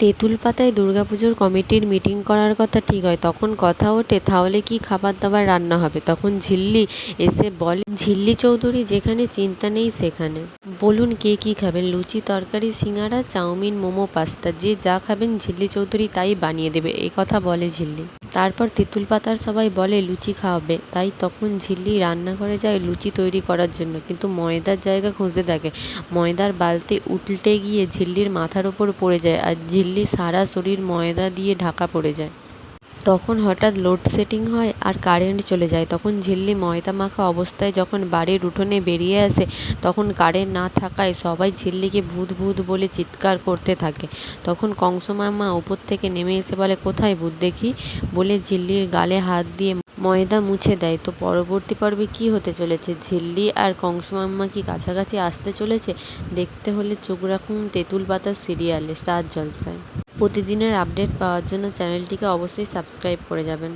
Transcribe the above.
তেঁতুল পাতায় দুর্গাপুজোর কমিটির মিটিং করার কথা ঠিক হয়, তখন কথা ওঠে, তাহলে কি খাবার দাবার রান্না হবে? তখন ঝিল্লি এসে বলে, ঝিল্লি চৌধুরী যেখানে চিন্তা নেই সেখানে। বলুন কে কি খাবেন? লুচি, তরকারি সিঙাড়া চাউমিন, মোমো, পাস্তা, যে যা খাবেন ঝিল্লি চৌধুরী তাই বানিয়ে দেবে, এ কথা বলে ঝিল্লি। তারপর তেঁতুল পাতার সবাই বলে, লুচি খাওয়াবে। তাই তখন ঝিল্লি রান্নাঘরে যায় লুচি তৈরি করার জন্য। কিন্তু ময়দার জায়গা খুঁজতে থাকে ময়দার বালতি উল্টে গিয়ে ঝিল্লির মাথার ওপর পড়ে যায় আর ঝিল্লি সারা শরীর ময়দা দিয়ে ঢাকা পড়ে যায়। তখন হঠাৎ লোডশেডিং হয় আর কারেন্ট চলে যায়। তখন ঝিল্লি ময়দা মাখা অবস্থায় যখন বাড়ির উঠোনে বেরিয়ে আসে, তখন কারেন্ট না থাকায় সবাই ঝিল্লিকে ভূত ভূত বলে চিৎকার করতে থাকে। তখন কংস মামা উপর থেকে নেমে এসে বলে, কোথায় ভূত দেখি? বলে ঝিল্লির গালে হাত দিয়ে ময়দা মুছে দেয়। তো পরবর্তী পর্বে কী হতে চলেছে? ঝিল্লি আর কংস মাম্মা কি কাছাকাছি আসতে চলেছে? দেখতে হলে চোখ রাখুন তেঁতুল পাতার সিরিয়ালে স্টার জলসায়। প্রতিদিনের আপডেট পাওয়ার জন্য চ্যানেলটিকে অবশ্যই সাবস্ক্রাইব করে যাবেন।